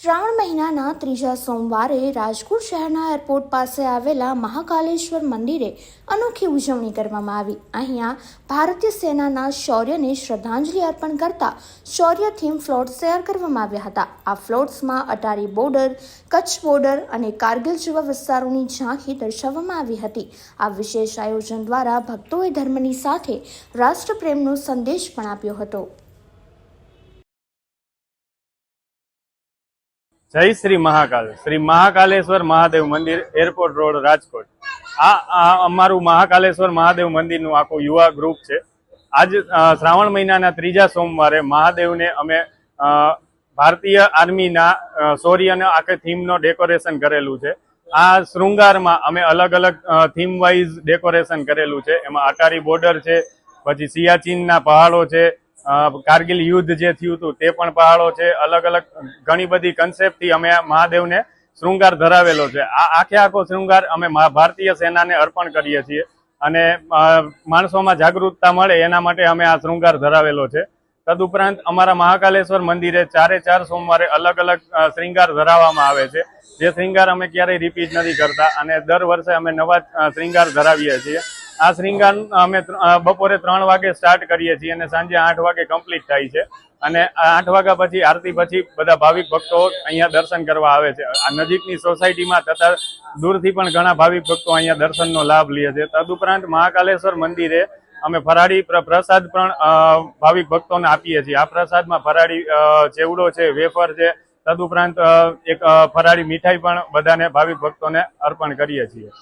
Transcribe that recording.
શ્રાવણ મહિનાના ત્રીજા સોમવારે રાજકોટ શહેરના એરપોર્ટ પાસે આવેલા મહાકાલેશ્વર મંદિરે અનોખી ઉજવણી કરવામાં આવી. અહીંયા ભારતીય સેનાના શૌર્યને શ્રદ્ધાંજલિ અર્પણ કરતા શૌર્ય થીમ ફ્લોટ્સ તૈયાર કરવામાં આવ્યા હતા. આ ફ્લોટ્સમાં અટારી બોર્ડર, કચ્છ બોર્ડર અને કારગિલ જેવા વિસ્તારોની ઝાંખી દર્શાવવામાં આવી હતી. આ વિશેષ આયોજન દ્વારા ભક્તોએ ધર્મની સાથે રાષ્ટ્રપ્રેમનો સંદેશ પણ આપ્યો હતો. જય શ્રી મહાકાલ શ્રી મહાકાલેશ્વર મહાદેવ મંદિર એરપોર્ટ રોડ, રાજકોટ. આ અમારું મહાકાલેશ્વર મહાદેવ મંદિરનું આખું યુવા ગ્રુપ છે. આજ શ્રાવણ મહિનાના ત્રીજા સોમવારે મહાદેવને અમે ભારતીય આર્મીના શૌર્યને આખે થીમનો ડેકોરેશન કરેલું છે. આ શૃંગારમાં અમે અલગ અલગ થીમ વાઇઝ ડેકોરેશન કરેલું છે. એમાં અટારી બોર્ડર છે, પછી સિયાચીનના પહાડો છે કારગિલ યુદ્ધ જે થયું હતું તે પણ પહાડો છે. અલગ અલગ ઘણી બધી કન્સેપ્ટથી અમે મહાદેવને શૃંગાર ધરાવેલો છે. આ આખે આખો શૃંગાર અમે ભારતીય સેનાને અર્પણ કરીએ છીએ અને માણસોમાં જાગૃતતા મળે એના માટે અમે આ શૃંગાર ધરાવેલો છે. તદુપરાંત અમારા મહાકાલેશ્વર મંદિરે ચારે ચાર સોમવારે અલગ અલગ શ્રૃંગાર ધરાવવામાં આવે છે. જે શ્રૃંગાર અમે ક્યારેય રિપીટ નથી કરતા અને દર વર્ષે અમે નવા શ્રૃંગાર ધરાવીએ છીએ. આ શ્રીંગાન અમે બપોરે ત્રણ વાગે સ્ટાર્ટ કરીએ છીએ અને સાંજે આઠ વાગે કમ્પ્લીટ થાય છે. અને આઠ વાગ્યા પછી, આરતી પછી બધા ભાવિક ભક્તો અહીંયા દર્શન કરવા આવે છે. આ નજીકની સોસાયટીમાં તથા દૂરથી પણ ઘણા ભાવિક ભક્તો અહીંયા દર્શનનો લાભ લે છે. તદુપરાંત મહાકાલેશ્વર મંદિરે અમે ફરાળી પ્રસાદ પણ ભાવિક ભક્તોને આપીએ છીએ. આ પ્રસાદમાં ફરાળી ચેવડો છે, વેફર છે. તદુપરાંત એક ફરાળી મીઠાઈ પણ બધાને ભાવિક ભક્તોને અર્પણ કરીએ છીએ.